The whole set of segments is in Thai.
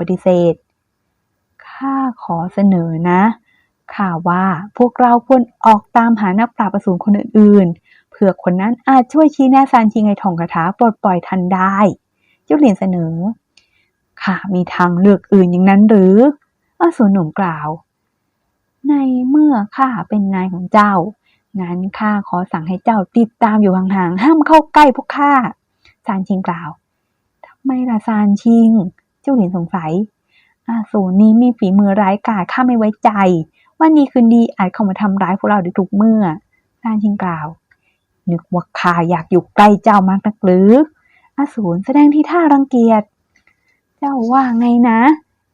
ปฏิเสธ ข้าขอเสนอนะข่าว่าพวกเราควรออกตามหานักปราบอสูรคนอื่นๆ เผื่อคนนั้นอาจช่วยชี้แนะซานชิงให้ท่องคาถาปลดปล่อยทันได้เจ้าเหรียญเสนอข้ามีทางเลือกอื่นอย่างนั้นหรืออสูรหนุ่มกล่าว ในเมื่อข้าเป็นนายของเจ้างั้นข้าขอสั่งให้เจ้าติดตามอยู่ห่างๆ ห้ามเข้าใกล้พวกข้าซานชิงกล่าวทำไมล่ะซานชิง เจ้าเหรียญสงสัย อาสูรนี้มีฝีมือร้ายกาจข้าไม่ไว้ใจ วันนี้คืนดีอาจเข้ามาทำร้ายพวกเราได้ทุกเมื่อซานชิงกล่าว นึกว่าข้าอยากอยู่ใกล้เจ้ามากนักหรือ อาสูรแสดงที่ท่ารังเกียจ เจ้าว่าไงนะ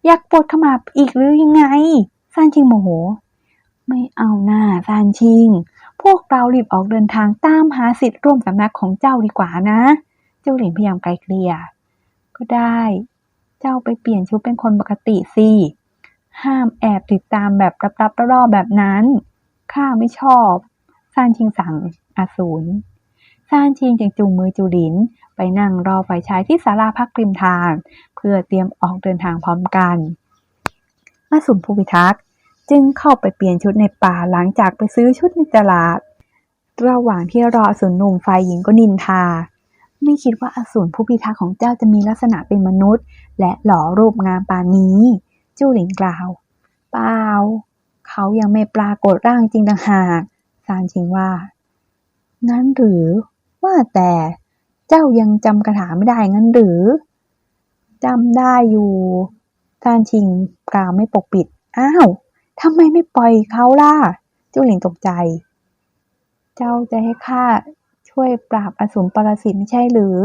อยากปลดขมับอีกหรือยังไงซานชิงโมโห ไม่เอาหน้าซานชิง พวกเรารีบออกเดินทางตามหาสิทธิ์ร่วมสำนักของเจ้าดีกว่านะ เจ้าเหรียญพยายามไกลเกลี่ย ก็ได้ เจ้าไปเปลี่ยนชุดเป็นคนปกติสิ ห้ามแอบติดตามแบบลับๆล่อๆแบบนั้น ข้าไม่ชอบซานชิงสั่งอาสูรซานชิงจึงจูงมือจูหลิน ไปนั่งรอฝ่ายชายที่ศาลาพักริมทาง เพื่อเตรียมออกเดินทางพร้อมกัน อาสูรผู้พิทักษ์จึงเข้าไปเปลี่ยนชุดในป่าหลังจากไปซื้อชุดในตลาด ระหว่างที่รออสูรหนุ่มฝ่ายหญิงก็นินทา ไม่คิดว่าอสูรผู้พิทักษ์ของเจ้าจะมีลักษณะเป็นมนุษย์ และหล่อรูปงามปานนี้ จูหลินกล่าว เปล่า เขายังไม่ปรากฏร่างจริงต่างหากซานชิงว่างั้นหรือว่าแต่เจ้ายังจำคาถาไม่ได้งั้นหรือจำได้อยู่ซานชิงกล่าวไม่ปกปิด อ้าวทำไมไม่ปล่อยเขาล่ะจูหลินตกใจ เจ้าจะให้ข้า ช่วยปราบอสูรปรสิตไม่ใช่หรือ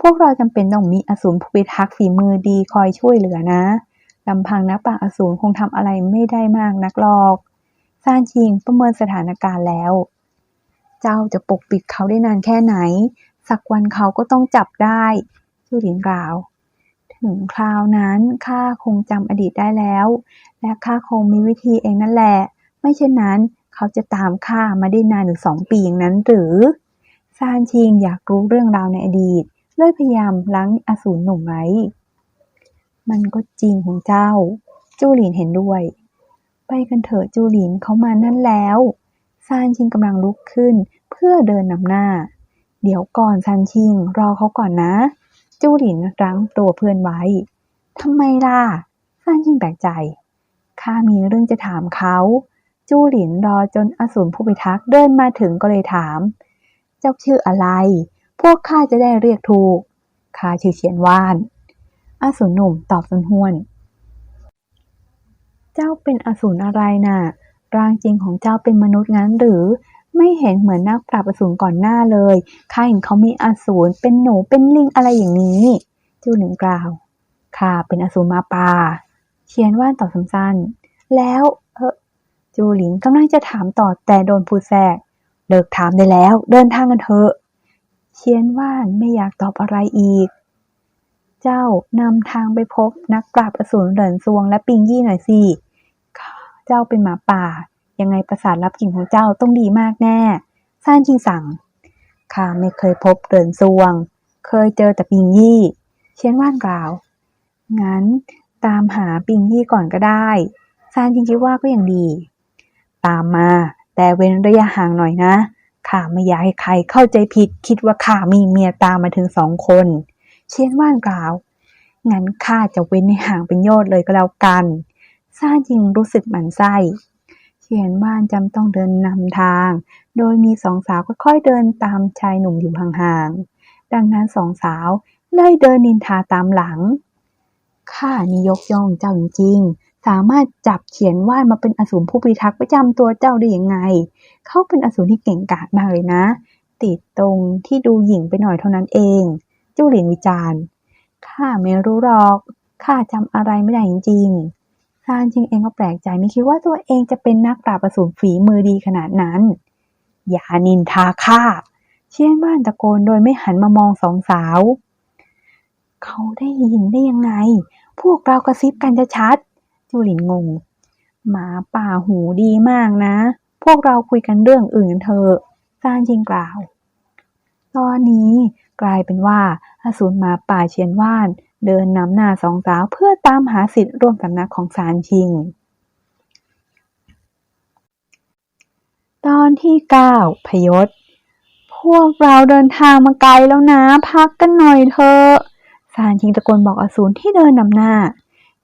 พวกเราจำเป็นต้องมีอสูรผู้พิทักษ์ฝีมือดีคอยช่วยเหลือนะลำพังนักปราบอสูรคงทำอะไรไม่ได้มากนักหรอกซานชิงประเมินสถานการณ์แล้ว เจ้าจะปกปิดเขาได้นานแค่ไหน สักวันเขาก็ต้องจับได้จูหลินกล่าว ถึงคราวนั้นข้าคงจำอดีตได้แล้ว และข้าคงมีวิธีเองนั่นแหละ ไม่เช่นนั้นเขาจะตามข้ามาได้นานถึงสองปีอย่างนั้นหรือ ซานชิงอยากรู้เรื่องราวในอดีต เลยพยายามล้างอสูรหนุ่มไว้ มันก็จริงของเจ้า จูหลินเห็นด้วย ไปกันเถอะจูหลินเขามานั่นแล้วซานชิงกำลังลุกขึ้นเพื่อเดินนำหน้า เดี๋ยวก่อนซานชิง รอเขาก่อนนะ จูหลินรั้งตัวเพื่อนไว้ทำไมล่ะซานชิงแปลกใจข้ามีเรื่องจะถามเขา จูหลินรอจนอสูรผู้พิทักษ์เดินมาถึงก็เลยถาม จ้าชื่ออะไร พวกข้าจะได้เรียกถูก ข้าชื่อเฉียนว่าน อสูรหนุ่มตอบสนห้วน เจ้าเป็นอสูรอะไรน่ะ ร่างจริงของเจ้าเป็นมนุษย์งั้นหรือ ไม่เห็นเหมือนนักปราบอสูรก่อนหน้าเลย ข้าเห็นเขามีอสูรเป็นหนูเป็นลิงอะไรอย่างนี้ จูหลินกล่าว ข้าเป็นอสูรมาป่าเชียนว่านตอบสั้นๆ แล้ว เออจูหลินกำลังจะถามต่อแต่โดนพูดแทรก เลิกถามได้แล้ว เดินทางกันเถอะ เชียนว่านไม่อยากตอบอะไรอีก เจ้านำทางไปพบนักปราบอสูรเหรินซวงและปิงยี่หน่อยสิ เจ้าเป็นหมาป่า ยังไงประสาทรับกลิ่นของเจ้าต้องดีมากแน่ซ่านจิงสั่งข้าไม่เคยพบเหรินซวง เคยเจอแต่ปิงยี่ เชียนว่านกล่าว งั้นตามหาปิงยี่ก่อนก็ได้ซานจิงคิดว่าก็ยังดี ตามมา แต่เว้นระยะห่างหน่อยนะ ข้าไม่อยากให้ใครเข้าใจผิด คิดว่าข้ามีเมียตามมาถึงสองคน เชียนว่านกล่าว งั้นข้าจะเว้นให้ห่างเป็นโยชน์เลยก็แล้วกันซาจิงรู้สึกหมันไส้เชียนว่านจำต้องเดินนำทาง โดยมีสองสาวค่อยๆเดินตามชายหนุ่มอยู่ห่างๆ ดังนั้นสองสาวเลยเดินนินทาตามหลัง ข้านี่ยกย่องเจ้าจริง สามารถจับเขียนวานมาเป็นอสูรผู้พิทักษ์ประจำตัวเจ้าได้ยังไง เขาเป็นอสูรที่เก่งกาจมากเลยนะ ติดตรงที่ดูหยิ่งไปหน่อยเท่านั้นเอง เจ้าเหรียญวิจารณ์ข้าไม่รู้หรอก ข้าจำอะไรไม่ได้จริงๆซานจิงเองก็แปลกใจไม่คิดว่าตัวเองจะเป็นนักปราบอสูรฝีมือดีขนาดนั้น อย่านินทาข้า เชียนบ้านตะโกนโดยไม่หันมามองสองสาว เขาได้ยินได้ยังไง พวกเรากระซิบกันจะชัด จูหลินงง หมาป่าหูดีมากนะ พวกเราคุยกันเรื่องอื่นเถอะซานจิงกล่าว ตอนนี้กลายเป็นว่าอสูรหมาป่าเชียนว่าน เดินนำหน้าสองสาวเพื่อตามหาสิทธิ์ร่วมสำนักของซานชิง ตอนที่เก้าพยศ พวกเราเดินทางมาไกลแล้วนะ พักกันหน่อยเถอะซานชิงตะโกนบอกอสูรที่เดินนำหน้า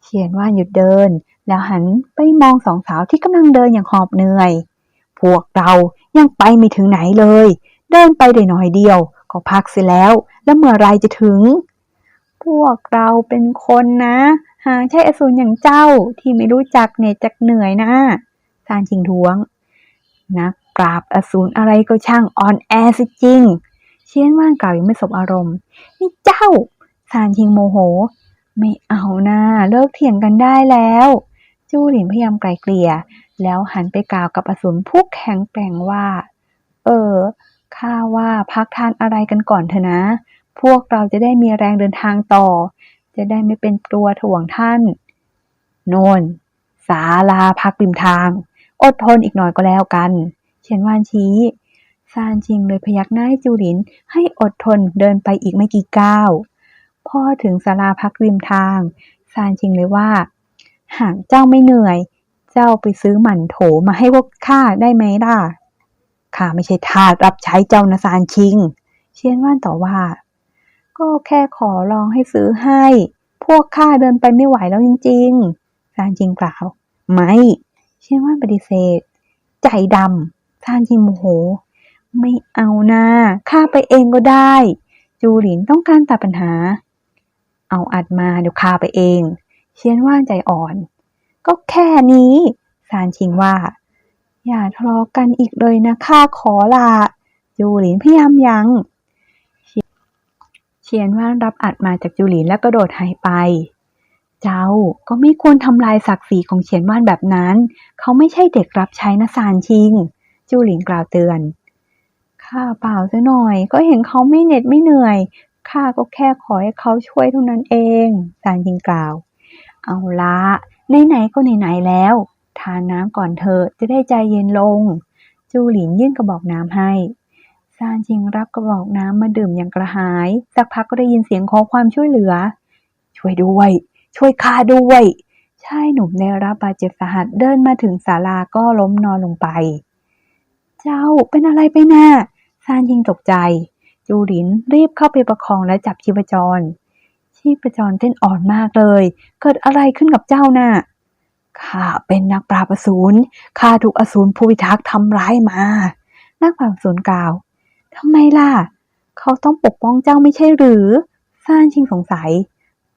เขียนว่าหยุดเดิน แล้วหันไปมองสองสาวที่กำลังเดินอย่างหอบเหนื่อย พวกเรายังไปไม่ถึงไหนเลย เดินไปได้หน่อยเดียว ก็พักเสียแล้ว แล้วเมื่อไรจะถึง พวกเราเป็นคนนะหาใช่อสูรอย่างเจ้าที่ไม่รู้จักเหน็ดจักเหนื่อยนะซานชิงท้วง นักปราบอสูรอะไรก็ช่างออนแอสิจริง เชียนว่านกล่าวยังไม่สบอารมณ์ นี่เจ้าซานชิงโมโห ไม่เอานะเลิกเถียงกันได้แล้ว จูหลินพยายามไกลเกลี่ย แล้วหันไปกล่าวกับอสูรผู้แข็งแกร่งว่า เออข้าว่าพักทานอะไรกันก่อนเถอะนะ พวกเราจะได้มีแรงเดินทางต่อ จะได้ไม่เป็นตัวถ่วงท่าน โนนศาลาพักริมทาง อดทนอีกหน่อยก็แล้วกันเฉียนวานชี้ซานชิงเลยพยักหน้าให้จูหลินให้อดทนเดินไปอีกไม่กี่ก้าว พ่อถึงศาลาพักริมทาง ซานชิงเลยว่า หากเจ้าไม่เหนื่อย เจ้าไปซื้อหมันโถมาให้พวกข้าได้ไหมล่ะ ข้าไม่ใช่ทาสรับใช้เจ้านะซานชิง เชียนว่านต่อว่า ก็แค่ขอลองให้ซื้อให้ พวกข้าเดินไปไม่ไหวแล้วจริงๆ ซานชิงกล่าว ไม่ เชียนว่านปฏิเสธ ใจดำซานชิงโมโห ไม่เอานะข้าไปเองก็ได้ จูหลินต้องการตัดปัญหา เอาอัดมาเดี๋ยวข้าไปเอง เชียนว่านใจอ่อน ก็แค่นี้ซานชิงว่า อย่าทะเลาะกันอีกเลยนะข้าขอละจูหลินพยายามยัง้งเชียนว่านรับอัดมาจากจูหลินแล้วกระโดดหายไป เจ้าก็ไม่ควรทำลายศักดิ์ศรีของเฉียนว่านแบบนั้น เขาไม่ใช่เด็กรับใช้นะซานชิง จูหลินกล่าวเตือนข้าเปล่าซะหน่อย ก็เห็นเขาไม่เหน็ดไม่เหนื่อย ข้าก็แค่ขอให้เขาช่วยเท่านั้นเองซานชิงกล่าว เอาละไหนๆก็ไหนๆแล้ว ทานน้ำก่อนเถอจะได้ใจเย็นลง จูหลินยื่นกระบอกน้ำให้ซานชิงรับกระบอกน้ำมาดื่มอย่างกระหาย สักพักก็ได้ยินเสียงขอความช่วยเหลือ ช่วยด้วย ช่วยข้าด้วยชายหนุ่มได้รับบาดเจ็บสาหัสเดินมาถึงศาลาก็ล้มนอนลงไป เจ้าเป็นอะไรไปน่ะซานชิงตกใจ จูหลินรีบเข้าไปประคองและจับชีพจร ชีพจรเต้นอ่อนมากเลย เกิดอะไรขึ้นกับเจ้าน่ะข้าเป็นนักปราบอสูรข้าถูกอสูรผู้พิทักษ์ทำร้ายมา นักปราบอสูรกล่าวทำไมล่ะ เขาต้องปกป้องเจ้าไม่ใช่หรือซานชิงสงสัย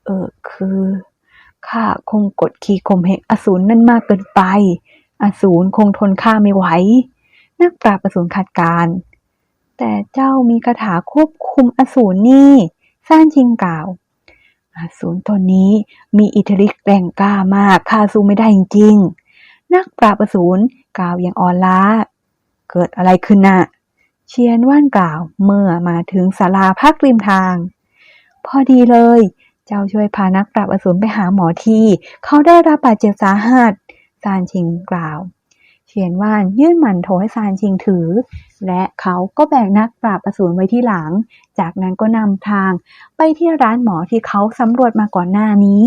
เออคือข้าคงกดขี่ข่มเหงอสูรนั่นมากเกินไป อสูรคงทนข้าไม่ไหว นักปราบอสูรขัดการ แต่เจ้ามีคาถาควบคุมอสูรนี่ซานชิงกล่าวอสูรตนนี้มีอิทธิฤทธิ์แรงกล้ามากข้าสู้ไม่ได้จริงๆนักปราบอสูรกล่าวอย่างอ่อนล้า เกิดอะไรขึ้นน่ะเชียนว่านกล่าวเมื่อมาถึงศาลาพักริมทาง พอดีเลย เจ้าช่วยพานักปราบอสูรไปหาหมอที่ เขาได้รับบาดเจ็บสาหัสซานชิงกล่าว เชียนว่านยื่นหมันโถให้ซานชิงถือ และเขาก็แบกนักปราบอสูรไว้ที่หลัง จากนั้นก็นำทางไปที่ร้านหมอที่เขาสำรวจมาก่อนหน้านี้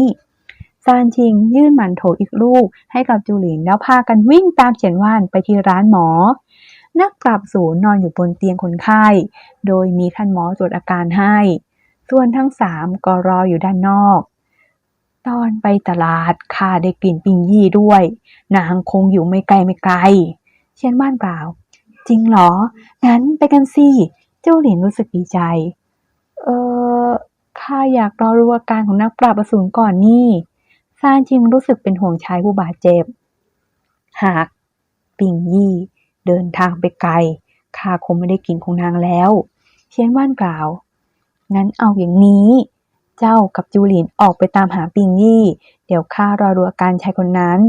ซานชิงยื่นหมันโถอีกลูกให้กับจูหลินแล้วพากันวิ่งตามเฉียนว่านไปที่ร้านหมอ นักปราบศูนย์นอนอยู่บนเตียงคนไข้ โดยมีท่านหมอตรวจอาการให้ ส่วนทั้งสามก็รออยู่ด้านนอก ตอนไปตลาดข้าได้กลิ่นปิงยี่ด้วย นางคงอยู่ไม่ไกลไม่ไกล เชียนบ้านกล่า จริงเหรอ งั้นไปกันสิ เจ้าหลินรู้สึกดีใจ เออข้าอยากรอรู้อาการของนักปราบอสูรก่อนนี่ซานจิงรู้สึกเป็นห่วงชายผู้บาดเจ็บ หากปิงยี่เดินทางไปไกลข้าคงไม่ได้กินของนางแล้ว เชียนว่านกล่าว งั้นเอาอย่างนี้ เจ้ากับจูหลินออกไปตามหาปิงยี่ เดี๋ยวข้ารอดูอาการชายคนนั้น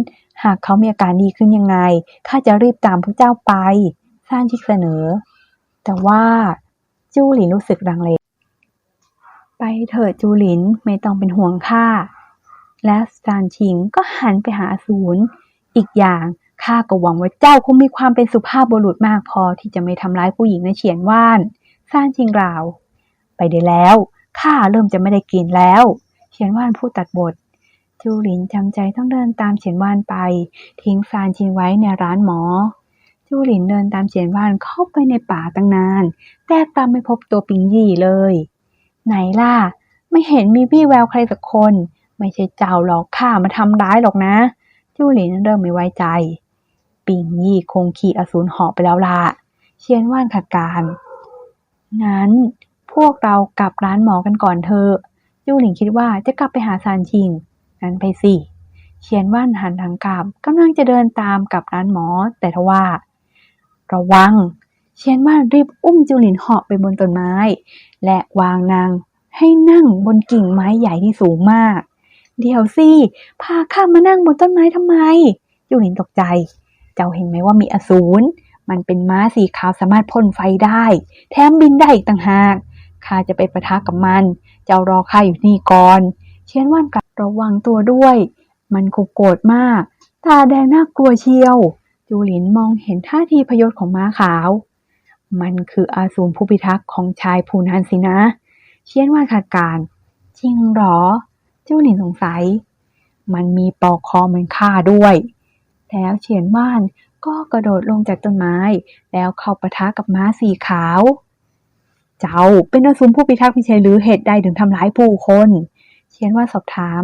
หากเขามีอาการดีขึ้นยังไง ข้าจะรีบตามพระเจ้าไปซ่านชิกเสนอ แต่ว่าจูหลินรู้สึกรังเลไปเถิดจูหลินไม่ต้องเป็นห่วงข้า และซานชิงก็หันไปหาอสูรอีกอย่างข้าก็หวังว่าเจ้าคงมีความเป็นสุภาพบุรุษมากพอที่จะไม่ทำร้ายผู้หญิงในเฉียนว่านซานชิงกล่าว ไปได้แล้ว ข้าเริ่มจะไม่ได้กินแล้วเฉียนว่านพูดตัดบทจูหลินจำใจต้องเดินตามเฉียนว่านไป ทิ้งซานชิงไว้ในร้านหมอ จูหลินเดินตามเฉียนว่านเข้าไปในป่าตั้งนาน แต่กลับไม่พบตัวปิงยี่เลย ไหนล่ะ ไม่เห็นมีวี่แววใครสักคน ไม่ใช่เจ้าหรอกข้ามาทำร้ายหรอกนะ จูหลินเริ่มไม่ไว้ใจ ปิงยี่คงขี่อสูรหาะไปแล้วล่ะเชียนว่านขัดการงั้น พวกเรากลับร้านหมอกันก่อนเถอะจูหลิงคิดว่าจะกลับไปหาซานชิงงั้นไปสิเชียนว่านหันทางกลับกำลังจะเดินตามกลับร้านหมอ แต่ทว่า ระวัง เชียนว่านรีบอุ้มจูหลินเหาะไปบนต้นไม้ และวางนางให้นั่งบนกิ่งไม้ใหญ่ที่สูงมาก เดี๋ยวสิพาข้ามานั่งบนต้นไม้ทำไมจูหลินตกใจ เจ้าเห็นไหมว่ามีอสูรมันเป็นม้าสีขาวสามารถพ่นไฟได้ แถมบินได้อีกต่างหาก ข้าจะไปประทะกับมัน เจ้ารอข้าอยู่นี่ก่อน เชียนว่านกลับระวังตัวด้วย มันคงโกรธมาก ตาแดงน่ากลัวเชียว จูหลินมองเห็นท่าทีพยศของม้าขาว มันคืออาสูรผู้พิทักษ์ของชายผู้นั้นสินะ เชียนว่านขาดการ จริงหรอ จูหลินสงสัย มันมีปอกคอเหมือนข้าด้วย แล้วเฉียนว่านก็กระโดดลงจากต้นไม้ แล้วเข้าปะทะกับม้าสีขาว เจ้าเป็นอสูรผู้พิทักษ์ไม่ใช่หรือเหตุใดถึงทำร้ายผู้คนเชียนว่าสอบถาม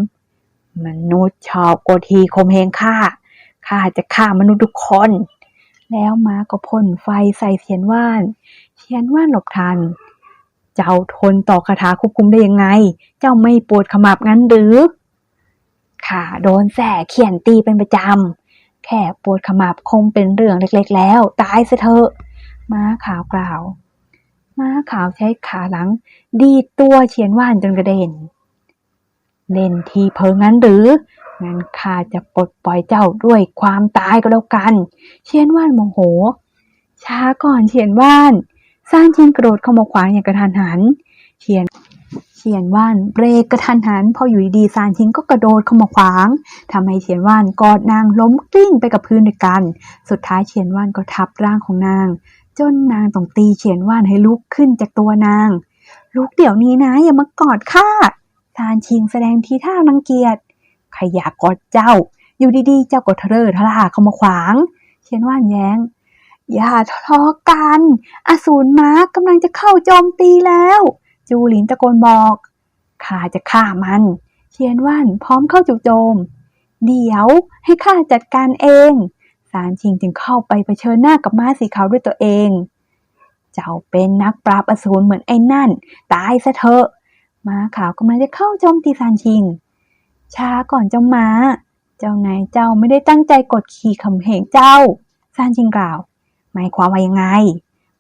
มนุษย์ชอบโกทีข่มเหงข้าข้าจะฆ่ามนุษย์ทุกคน แล้วม้าก็พ่นไฟใส่เชียนว่านเชียนว่านหลบทัน เจ้าทนต่อคาถาควบคุมได้ยังไง เจ้าไม่ปวดขมับงั้นหรือข้าโดนแส่เขียนตีเป็นประจำแค่ปวดขมับคงเป็นเรื่องเล็ก ๆ แล้ว ตายซะเถอะม้าขาวกล่าว ม้าขาวใช้ขาหลัง ดีตัวเฉียนว่านจนกระเด็น เล่นทีเพองั้นหรือ งั้นข้าจะปลดปล่อยเจ้าด้วยความตายก็แล้วกันเชียนว่านโมโห ช้าก่อนเชียนว่านซานชินกระโดดเข้ามาขวางอย่างกระทันหันเชียนเชียนว่านเบรกกระทันหัน พออยู่ดีซานชินก็กระโดดเข้ามาขวางทำให้เชียนว่านกอดนางล้มกลิ้งไปกับพื้นด้วยกัน สุดท้ายเชียนว่านก็ทับร่างของนาง จนนางต้องตีเชียนว่านให้ลุกขึ้นจากตัวนาง ลุกเดี๋ยวนี้นะอย่ามากอดข้าซานชิงแสดงทีท่ารังเกียจใครอยากกอดเจ้า อยู่ดีๆ เจ้าก็ทะเลอทะลาเข้ามาขวางเชียนว่านแย้ง อย่าทะเลาะกัน อสูรม้ากำลังจะเข้าโจมตีแล้ว จูหลินตะโกนบอกข้าจะฆ่ามัน เชียนว่านพร้อมเข้าจู่โจม เดี๋ยวให้ข้าจัดการเอง สารชิงจึงเข้าไปเผชิญหน้ากับม้าสีขาวด้วยตัวเอง เจ้าเป็นนักปราบอสูรเหมือนไอ้นั่น ตายซะเถอะ ม้าขาวกำลังจะเข้าโจมตีซานชิง ช้าก่อนเจ้าม้า เจ้านายเจ้าไม่ได้ตั้งใจกดขี่ข่มเหงเจ้า ซานชิงกล่าว หมายความว่ายังไง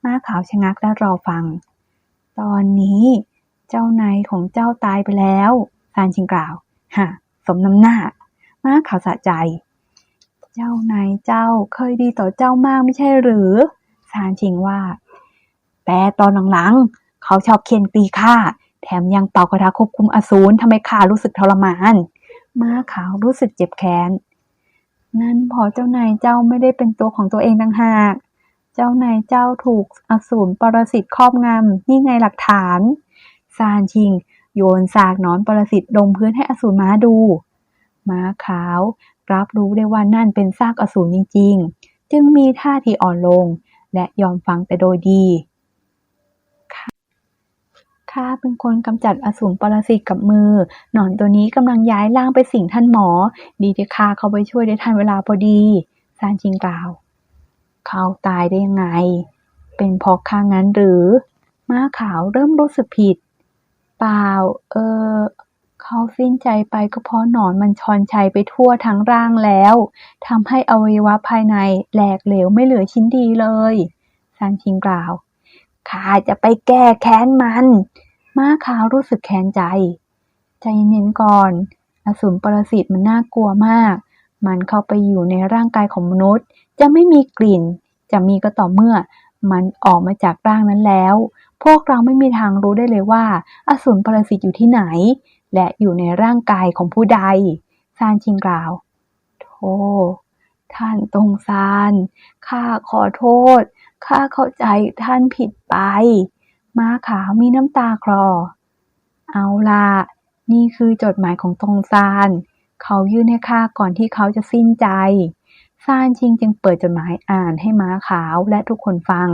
ม้าขาวชะงักและรอฟัง ตอนนี้เจ้านายของเจ้าตายไปแล้ว ซานชิงกล่าว ฮะ สมน้ำหน้า ม้าขาวสะใจ เจ้านายเจ้าเคยดีต่อเจ้ามากไม่ใช่หรือซานชิงว่า แต่ตอนหลังๆเขาชอบเคียนตีข้าแถมยังเป่ากระทาควบคุมอสูรทำให้ข้ารู้สึกทรมาน ม้าขาวรู้สึกเจ็บแค้นนั่นพอเจ้านายเจ้าไม่ได้เป็นตัวของตัวเองต่างหาก เจ้านายเจ้าถูกอสูรปรสิตครอบงำนี่ไงหลักฐานซานชิง โยนสากนอนปรสิตลงพื้นให้อสูรม้าดู ม้าขาว รับรู้ได้ว่านั่นเป็นซากอสูรจริง ๆ จึงมีท่าทีอ่อนลง และยอมฟังแต่โดยดีข้าเป็นคนกำจัดอสูรปรสิตกับมือ หนอนตัวนี้กำลังย้ายร่างไปสิงท่านหมอ ดีที่ข้าเข้าไปช่วยได้ทันเวลาพอดีซานชิงกล่าว เขาตายได้ยังไง เป็นเพราะข้างั้นหรือ ม้าขาวเริ่มรู้สึกผิด เปล่า เออ เขาสิ้นใจไปก็เพราะหนอนมันชอนชัยไปทั่วทั้งร่างแล้วทำให้อวัยวะภายในแหลกเหลวไม่เหลือชิ้นดีเลยซานชิงกล่าวข้าจะไปแก้แค้นมัน ม้าขาวรู้สึกแค้นใจ ใจเย็นๆก่อนอสูรปรสิตมันน่ากลัวมาก มันเข้าไปอยู่ในร่างกายของมนุษย์ จะไม่มีกลิ่น จะมีก็ต่อเมื่อ มันออกมาจากร่างนั้นแล้ว พวกเราไม่มีทางรู้ได้เลยว่าอสูรปรสิตอยู่ที่ไหน และอยู่ในร่างกายของผู้ใด ซานชิงกล่าว โธ่ท่านตรงซาน ข้าขอโทษ ข้าเข้าใจท่านผิดไป ม้าขาวมีน้ำตาคลอ เอาล่ะ นี่คือจดหมายของตงซาน เขายื่นให้ข้าก่อนที่เขาจะสิ้นใจ ซานชิงจึงเปิดจดหมายอ่านให้ม้าขาวและทุกคนฟัง